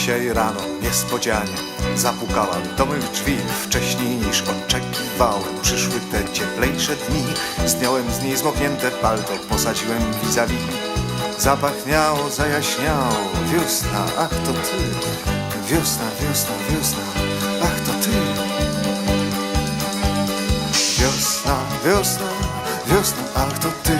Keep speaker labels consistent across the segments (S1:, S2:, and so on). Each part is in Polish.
S1: Dzisiaj rano niespodzianie. Zapukałem do mych drzwi Wcześniej niż oczekiwałem. Przyszły te cieplejsze dni. Zdjąłem z niej zmoknięte palto Posadziłem vis-a-vis. Zapachniało, zajaśniało. Wiosna, ach to ty. Wiosna, wiosna, wiosna. Ach to ty. Wiosna, wiosna, wiosna Ach to ty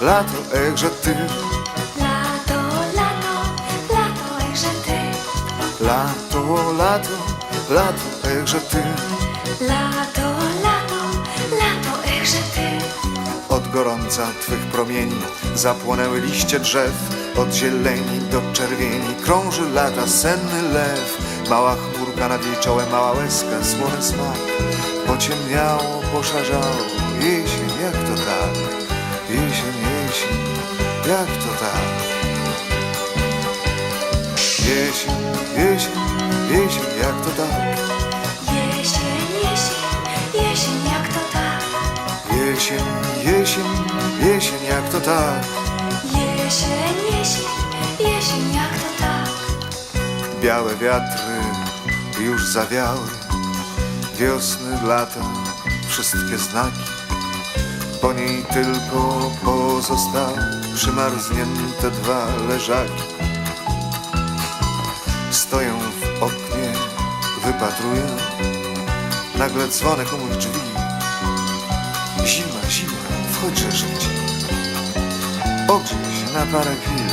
S1: lato, echże ty,
S2: Lato, lato, lato, echże ty.
S1: Lato, lato, lato, echże ty.
S2: Lato, lato, lato, echże ty.
S1: Od gorąca twych promieni zapłonęły liście drzew. Od zieleni do czerwieni krąży lata senny lew. Mała chmurka nad jej czołem, mała łezka, słony smak. Pociemniało, poszarzało, jesień, jak to tak? Jak to tak? Jesień, jesień, jesień, jak to tak?
S2: Jesień, jesień, jesień, jak to tak
S1: Jesień, jesień, jesień, jak to tak?
S2: Jesień, jesień, jesień, jak to tak
S1: Białe wiatry już zawiały, wiosny, lata, wszystkie znaki. Po niej tylko pozostały przymarznięte dwa leżaki. Stoję w oknie, wypatruję, nagle dzwonek u mych drzwi. Zima, zima, wchodźże życie, ogrzej się na parę chwil.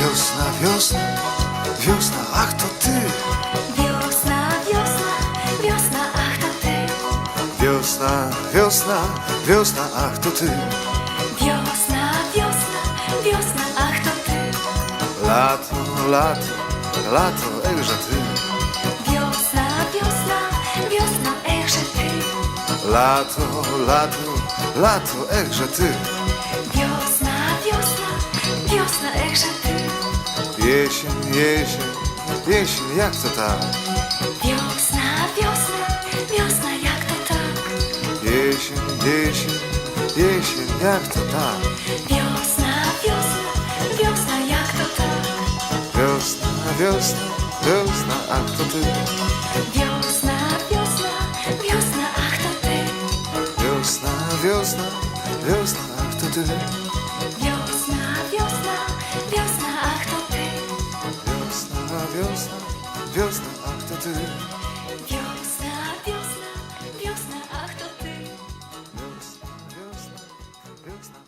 S1: Wiosna, wiosna, wiosna, ach to ty
S2: wiosna, wiosna, ach to ty.
S1: Wiosna, wiosna, wiosna, ach to ty. Lato, lato, lato, ejże ty.
S2: Wiosna, wiosna, wiosna, echże ty.
S1: Lato, lato, lato, ejże ty.
S2: Wiosna, wiosna, wiosna, echże ty.
S1: Jesień, jesień, jesień, jak to tak?
S2: Wiosna, wiosna,
S1: Jesień, jesień, jak to tak?
S2: Wiosna, wiosna, wiosna, jak to tak?
S1: Wiosna, wiosna, wiosna, ach to ty?
S2: Wiosna, wiosna, wiosna, ach to ty?
S1: Wiosna, wiosna, wiosna, ach to ty?
S2: Wiosna, wiosna, wiosna, ach to ty?
S1: Wiosna, wiosna, wiosna, ach to ty?
S2: Wiosna, Brooks.